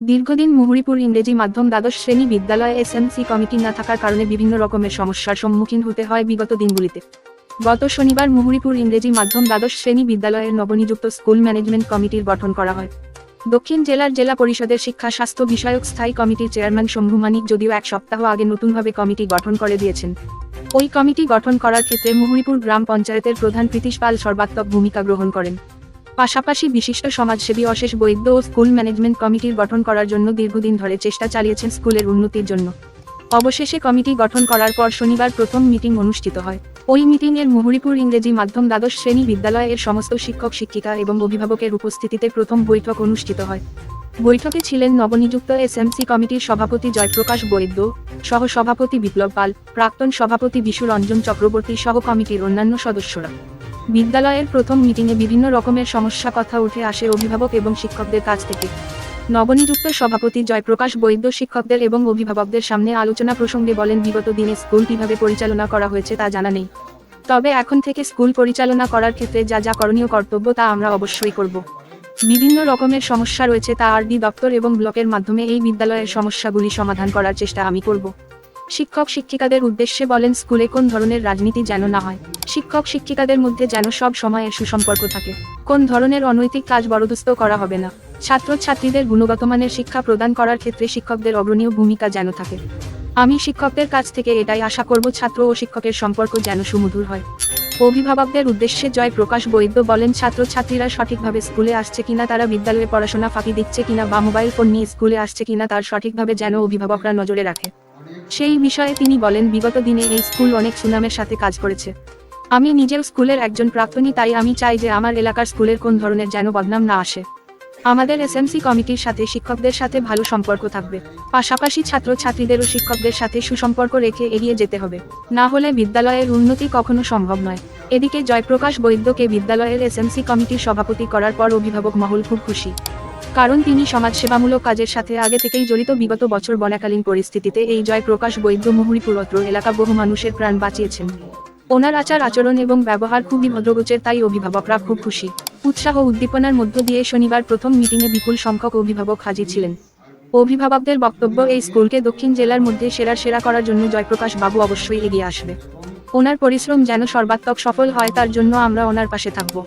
দীর্ঘদিন মুহুরীপুর ইংরেজি মাধ্যম দ্বাদশ শ্রেণি বিদ্যালয়ে এসএমসি কমিটি না থাকার কারণে বিভিন্ন রকমের সমস্যার সম্মুখীন হতে হয় বিগত দিনগুলিতে। গত শনিবার মুহুরীপুর ইংরেজি মাধ্যম দ্বাদশ শ্রেণি বিদ্যালয়ের নবনিযুক্ত স্কুল ম্যানেজমেন্ট কমিটির গঠন করা হয়। দক্ষিণ জেলার জেলা পরিষদের শিক্ষা স্বাস্থ্য বিষয়ক স্থায়ী কমিটির চেয়ারম্যান শম্ভু মানিক যদিও এক সপ্তাহ আগে নতুনভাবে কমিটি গঠন করে দিয়েছেন। ওই কমিটি গঠন করার ক্ষেত্রে মুহুরীপুর গ্রাম পঞ্চায়েতের প্রধান প্রীতিশ পাল সর্বাত্মক ভূমিকা গ্রহণ করেন। পাশাপাশি বিশিষ্ট সমাজসেবী অশেষ বৈদ্য ও স্কুল ম্যানেজমেন্ট কমিটির গঠন করার জন্য দীর্ঘদিন ধরে চেষ্টা চালিয়েছেন স্কুলের উন্নতির জন্য। অবশেষে কমিটি গঠন করার পর শনিবার প্রথম মিটিং অনুষ্ঠিত হয়। ওই মিটিং এর মুহুরীপুর ইংরেজি মাধ্যম দ্বাদশ শ্রেণি বিদ্যালয়ের সমস্ত শিক্ষক, শিক্ষিকা এবং অভিভাবকের উপস্থিতিতে প্রথম বৈঠক অনুষ্ঠিত হয়। বৈঠকে ছিলেন নবনিযুক্ত এসএমসি কমিটির সভাপতি জয়প্রকাশ বৈদ্য সহ সভাপতি বিপ্লব পাল, প্রাক্তন সভাপতি বিশু রঞ্জন চক্রবর্তী সহ কমিটির অন্যান্য সদস্যরা। বিদ্যালয়ের প্রথম মিটিংয়ে বিভিন্ন রকমের সমস্যা কথা উঠে আসে অভিভাবক এবং শিক্ষকদের কাছ থেকে। নবনিযুক্ত সভাপতি জয়প্রকাশ বৈদ্য শিক্ষকদের এবং অভিভাবকদের সামনে আলোচনা প্রসঙ্গে বলেন, বিগত দিনে স্কুল কীভাবে পরিচালনা করা হয়েছে তা জানা নেই। তবে এখন থেকে স্কুল পরিচালনা করার ক্ষেত্রে যা যা করণীয় কর্তব্য তা আমরা অবশ্যই করব। বিভিন্ন রকমের সমস্যা রয়েছে তা আরডি দপ্তর এবং ব্লকের মাধ্যমে এই বিদ্যালয়ের সমস্যাগুলি সমাধান করার চেষ্টা আমি করব। শিক্ষক শিক্ষিকাদের উদ্দেশ্যে বলেন, স্কুলে কোন ধরনের রাজনীতি যেন না হয়, শিক্ষক শিক্ষিকাদের মধ্যে যেন সব সময়ের সুসম্পর্ক থাকে। কোন ধরনের অনৈতিক কাজ বরদস্ত করা হবে না। ছাত্র ছাত্রীদের গুণগত মানের শিক্ষা প্রদান করার ক্ষেত্রে শিক্ষকদের অগ্রণীয় ভূমিকা যেন থাকে। আমি শিক্ষকদের কাছ থেকে এটাই আশা করব, ছাত্র ও শিক্ষকের সম্পর্ক যেন সুমধুর হয়। অভিভাবকদের উদ্দেশ্যে জয় প্রকাশ বৈদ্য বলেন ছাত্র ছাত্রীরা সঠিকভাবে স্কুলে আসছে কিনা, তারা বিদ্যালয়ে পড়াশোনা ফাঁকি দিচ্ছে কিনা, বা মোবাইল ফোন নিয়ে স্কুলে আসছে কিনা, তার সঠিকভাবে যেন অভিভাবকরা নজরে রাখে। সেই বিষয়ে তিনি বলেন, বিগত দিনে এই স্কুল অনেক সুনামের সাথে কাজ করেছে। আমি নিজেও স্কুলের একজন প্রাক্তনী, তাই আমি চাই যে আমার এলাকার স্কুলের কোন ধরনের যেন বদনাম না আসে। আমাদের এসএমসি কমিটির সাথে শিক্ষকদের সাথে ভালো সম্পর্ক থাকবে। পাশাপাশি ছাত্র ছাত্রীদেরও শিক্ষকদের সাথে সুসম্পর্ক রেখে এগিয়ে যেতে হবে। না হলে বিদ্যালয়ের উন্নতি কখনো সম্ভব নয়। এদিকে জয়প্রকাশ বৈদ্যকে বিদ্যালয়ের এসএমসি কমিটির সভাপতি করার পর অভিভাবক মহল খুব খুশি। কারণ তিনি সমাজসেবামূলক কাজের সাথে আগে থেকেই জড়িত বিগত বছর বনাকালীন পরিস্থিতিতে এই জয় জয়প্রকাশ বৈদ্য মুহুরীপুরত্র এলাকা বহু মানুষের প্রাণ বাঁচিয়েছেন। ওনার আচার, আচরণ এবং ব্যবহার খুবই ভদ্রগোচের, তাই অভিভাবকরা খুব খুশি। উৎসাহ উদ্দীপনার মধ্য দিয়ে শনিবার প্রথম মিটিংয়ে বিপুল সংখ্যক অভিভাবক হাজির ছিলেন। অভিভাবকদের বক্তব্য, এই স্কুলকে দক্ষিণ জেলার মধ্যে সেরার সেরা করার জন্য জয়প্রকাশ বাবু অবশ্যই এগিয়ে আসবে। ওনার পরিশ্রম যেন সর্বাত্মক সফল হয়, তার জন্য আমরা ওনার পাশে থাকব।